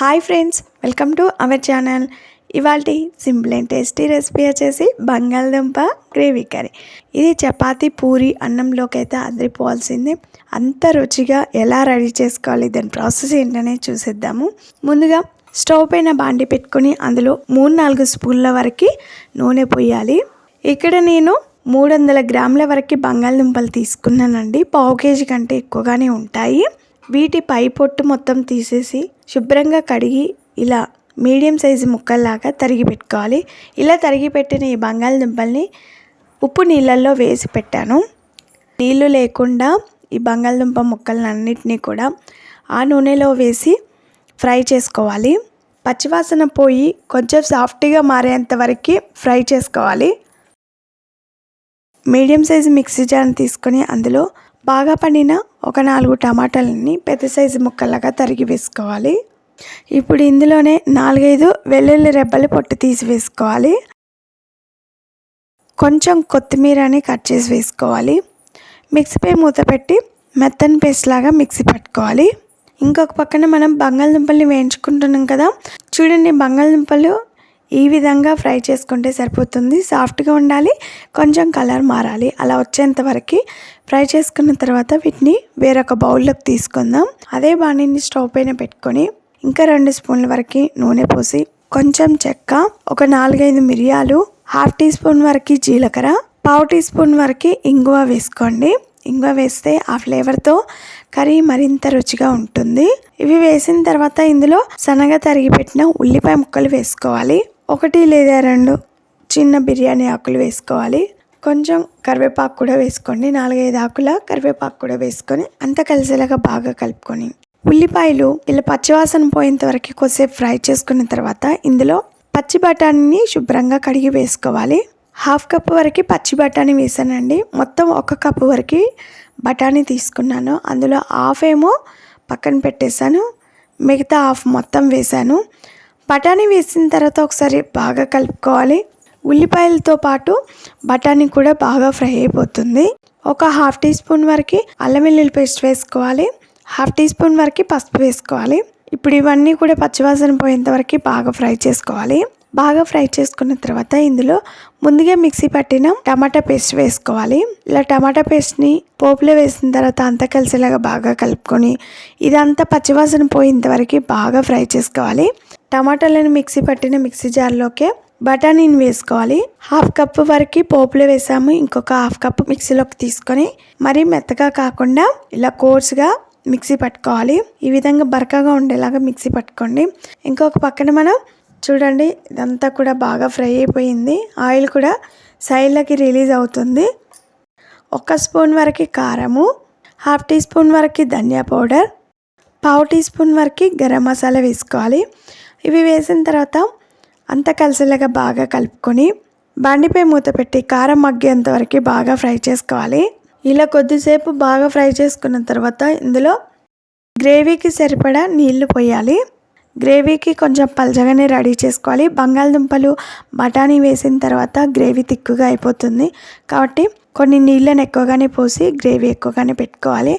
Hi friends welcome to our channel. ఇవాళ simple and tasty recipe వచ్చేసి బంగాళదుంప gravy curry. ఇది చపాతి పూరి అన్నంలోకి అయితే అదిరిపోవాల్సిందే. అంత రుచిగా ఎలా రెడీ చేసుకోవాలి దాని ప్రాసెస్ ఏంటనే చూసేద్దాము. ముందుగా స్టవ్ పైన బాండి పెట్టుకొని అందులో మూడు నాలుగు స్పూన్ల వరకు నూనె పోయాలి. ఇక్కడ నేను మూడు వందల గ్రాముల వరకు బంగాళదుంపలు తీసుకున్నానండి. పావు కేజీ కంటే ఎక్కువగానే ఉంటాయి. వీటి పై పొట్టు మొత్తం తీసేసి శుభ్రంగా కడిగి ఇలా మీడియం సైజు ముక్కల్లాగా తరిగి పెట్టుకోవాలి. ఇలా తరిగి పెట్టిన ఈ బంగాళదుంపల్ని ఉప్పు నీళ్ళల్లో వేసి పెట్టాను. నీళ్ళు లేకుండా ఈ బంగాళదుంప ముక్కలన్నిటినీ కూడా ఆ నూనెలో వేసి ఫ్రై చేసుకోవాలి. పచ్చివాసన పోయి కొంచెం సాఫ్ట్గా మారేంత వరకు ఫ్రై చేసుకోవాలి. మీడియం సైజు మిక్సీ జార్ని తీసుకొని అందులో బాగా పండిన ఒక నాలుగు టమాటాలని పెద్ద సైజు ముక్కలాగా తరిగి వేసుకోవాలి. ఇప్పుడు ఇందులోనే నాలుగైదు వెల్లుల్లి రెబ్బలు పొట్టు తీసి వేసుకోవాలి. కొంచెం కొత్తిమీరని కట్ చేసి వేసుకోవాలి. మిక్సీపై మూత పెట్టి మెత్తని పేస్ట్ లాగా మిక్సీ పట్టుకోవాలి. ఇంకొక పక్కన మనం బంగాళదుంపల్ని వేయించుకుంటున్నాం కదా. చూడండి బంగాళదుంపలు ఈ విధంగా ఫ్రై చేసుకుంటే సరిపోతుంది. సాఫ్ట్గా ఉండాలి కొంచెం కలర్ మారాలి. అలా వచ్చేంత వరకు ఫ్రై చేసుకున్న తర్వాత వీటిని వేరొక బౌల్లోకి తీసుకుందాం. అదే బాణీని స్టవ్ పైన పెట్టుకొని ఇంకా రెండు స్పూన్ల వరకు నూనె పోసి కొంచెం చెక్క ఒక నాలుగైదు మిరియాలు హాఫ్ టీ స్పూన్ వరకు జీలకర్ర పావు టీ స్పూన్ వరకు ఇంగువ వేసుకోండి. ఇంగువ వేస్తే ఆ ఫ్లేవర్తో కర్రీ మరింత రుచిగా ఉంటుంది. ఇవి వేసిన తర్వాత ఇందులో సన్నగా తరిగి పెట్టిన ఉల్లిపాయ ముక్కలు వేసుకోవాలి. ఒకటి లేదా రెండు చిన్న బిర్యానీ ఆకులు వేసుకోవాలి. కొంచెం కరివేపాకు కూడా వేసుకోండి. నాలుగైదు ఆకుల కరివేపాకు కూడా వేసుకొని అంతా కలిసేలాగా బాగా కలుపుకొని. ఉల్లిపాయలు ఇలా పచ్చివాసన పోయేంత వరకు కొద్దిసేపు ఫ్రై చేసుకున్న తర్వాత ఇందులో పచ్చి బఠానీని శుభ్రంగా కడిగి వేసుకోవాలి. హాఫ్ కప్ వరకు పచ్చి బఠానీ వేసానండి. మొత్తం ఒక కప్పు వరకు బఠానీ తీసుకున్నాను. అందులో హాఫ్ ఏమో పక్కన పెట్టేశాను. మిగతా హాఫ్ మొత్తం వేశాను. బఠానీ వేసిన తర్వాత ఒకసారి బాగా కలుపుకోవాలి. ఉల్లిపాయలతో పాటు బఠానీ కూడా బాగా ఫ్రై అయిపోతుంది. ఒక హాఫ్ టీ స్పూన్ వరకు అల్లం వెల్లుల్లి పేస్ట్ వేసుకోవాలి. హాఫ్ టీ స్పూన్ వరకు పసుపు వేసుకోవాలి. ఇప్పుడు ఇవన్నీ కూడా పచ్చివాసన పోయేంత వరకు బాగా ఫ్రై చేసుకోవాలి. బాగా ఫ్రై చేసుకున్న తర్వాత ఇందులో ముందుగా మిక్సీ పట్టిన టమాటా పేస్ట్ వేసుకోవాలి. ఇలా టమాటా పేస్ట్ని పోపులో వేసిన తర్వాత అంతా కలిసేలాగా బాగా కలుపుకొని ఇదంతా పచ్చివాసన పోయేంతవరకు బాగా ఫ్రై చేసుకోవాలి. టమాటాలను మిక్సీ పట్టిన మిక్సీ జార్లోకి బఠానీని వేసుకోవాలి. హాఫ్ కప్ వరకు పోపులో వేసాము. ఇంకొక హాఫ్ కప్ మిక్సీలోకి తీసుకొని మరీ మెత్తగా కాకుండా ఇలా కోర్స్గా మిక్సీ పట్టుకోవాలి. ఈ విధంగా బరకగా ఉండేలాగా మిక్సీ పట్టుకోండి. ఇంకొక పక్కన మనం చూడండి ఇదంతా కూడా బాగా ఫ్రై అయిపోయింది. ఆయిల్ కూడా సైడ్లకి రిలీజ్ అవుతుంది. ఒక స్పూన్ వరకు కారము హాఫ్ టీ స్పూన్ వరకు ధనియా పౌడర్ పావు టీ స్పూన్ వరకు గరం మసాలా వేసుకోవాలి. ఇవి వేసిన తర్వాత అంతా కలిసేలాగా బాగా కలుపుకొని బండిపై మూత పెట్టి కారం మగ్గేంత వరకు బాగా ఫ్రై చేసుకోవాలి. ఇలా కొద్దిసేపు బాగా ఫ్రై చేసుకున్న తర్వాత ఇందులో గ్రేవీకి సరిపడా నీళ్ళు పోయాలి. గ్రేవీకి కొంచెం పలచగానే రెడీ చేసుకోవాలి. బంగాళదుంపలు బఠానీ వేసిన తర్వాత గ్రేవీ తిక్కుగా అయిపోతుంది. కాబట్టి కొన్ని నీళ్ళని ఎక్కువగానే పోసి గ్రేవీ ఎక్కువగానే పెట్టుకోవాలి.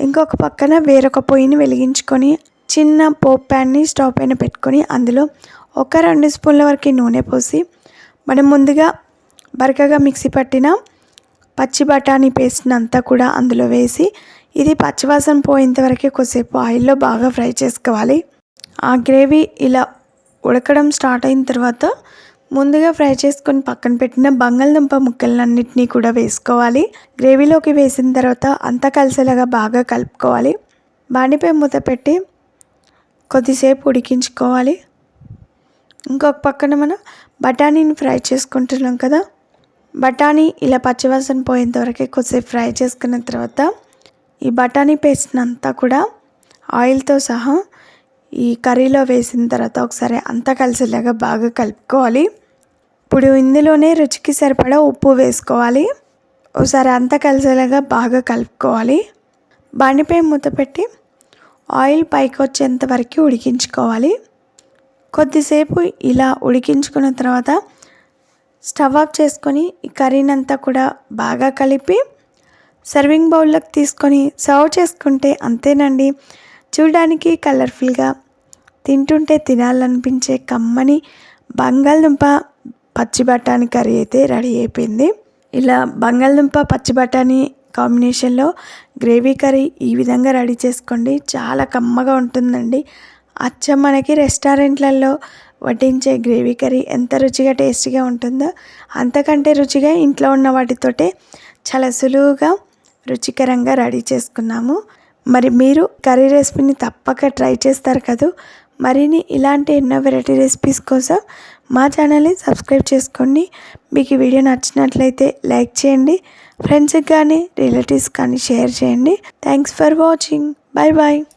ఇంకొక పక్కన వేరొక పొయ్యిని వెలిగించుకొని చిన్న పోప్ ప్యాన్ని స్టవ్ పైన పెట్టుకొని అందులో ఒక రెండు స్పూన్ల వరకు నూనె పోసి మనం ముందుగా బరకగా మిక్సీ పట్టిన పచ్చి బఠానీ పేస్ట్ని అంతా కూడా అందులో వేసి ఇది పచ్చివాసన పోయేంత వరకు కొద్దిసేపు ఆయిల్లో బాగా ఫ్రై చేసుకోవాలి. ఆ గ్రేవీ ఇలా ఉడకడం స్టార్ట్ అయిన తర్వాత ముందుగా ఫ్రై చేసుకొని పక్కన పెట్టిన బంగాళదుంప ముక్కలన్నింటినీ కూడా వేసుకోవాలి. గ్రేవీలోకి వేసిన తర్వాత అంతా కలిసేలాగా బాగా కలుపుకోవాలి. బాణిపై మూత పెట్టి కొద్దిసేపు ఉడికించుకోవాలి. ఇంకొక పక్కన మనం బఠానీని ఫ్రై చేసుకుంటున్నాం కదా. బఠానీ ఇలా పచ్చివాసన పోయేంత వరకు కొద్దిసేపు ఫ్రై చేసుకున్న తర్వాత ఈ బఠానీ పేస్ట్ని అంతా కూడా ఆయిల్తో సహా ఈ కర్రీలో వేసిన తర్వాత ఒకసారి అంతా కలిసేలాగా బాగా కలుపుకోవాలి. ఇప్పుడు ఇందులోనే రుచికి సరిపడా ఉప్పు వేసుకోవాలి. ఒకసారి అంతా కలిసేలాగా బాగా కలుపుకోవాలి. బండిపై మూత పెట్టి ఆయిల్ పైకి వచ్చేంత వరకు ఉడికించుకోవాలి. కొద్దిసేపు ఇలా ఉడికించుకున్న తర్వాత స్టవ్ ఆఫ్ చేసుకొని ఈ కర్రీనంతా కూడా బాగా కలిపి సర్వింగ్ బౌల్లోకి తీసుకొని సర్వ్ చేసుకుంటే అంతేనండి. చూడడానికి కలర్ఫుల్గా తింటుంటే తినాలనిపించే కమ్మని బంగాళదుంప పచ్చి బఠానీ కర్రీ అయితే రెడీ అయిపోయింది. ఇలా బంగాళదుంప పచ్చి బఠానీ కాంబినేషన్లో గ్రేవీ కర్రీ ఈ విధంగా రెడీ చేసుకోండి. చాలా కమ్మగా ఉంటుందండి. అచ్చం మనకి రెస్టారెంట్లలో వడ్డించే గ్రేవీ కర్రీ ఎంత రుచిగా టేస్టీగా ఉంటుందో అంతకంటే రుచిగా ఇంట్లో ఉన్న వాటితోటే చాలా సులువుగా రుచికరంగా రెడీ చేసుకున్నాము. మరి మీరు కర్రీ రెసిపీని తప్పక ట్రై చేస్తారు కదా? మరిన్ని ఇలాంటి ఎన్నో వెరైటీ రెసిపీస్ కోసం మా ఛానల్ని సబ్స్క్రైబ్ చేసుకోండి. మీకు ఈ వీడియో నచ్చినట్లయితే లైక్ చేయండి. ఫ్రెండ్స్కి కానీ రిలేటివ్స్ కానీ షేర్ చేయండి. Thanks for watching. Bye bye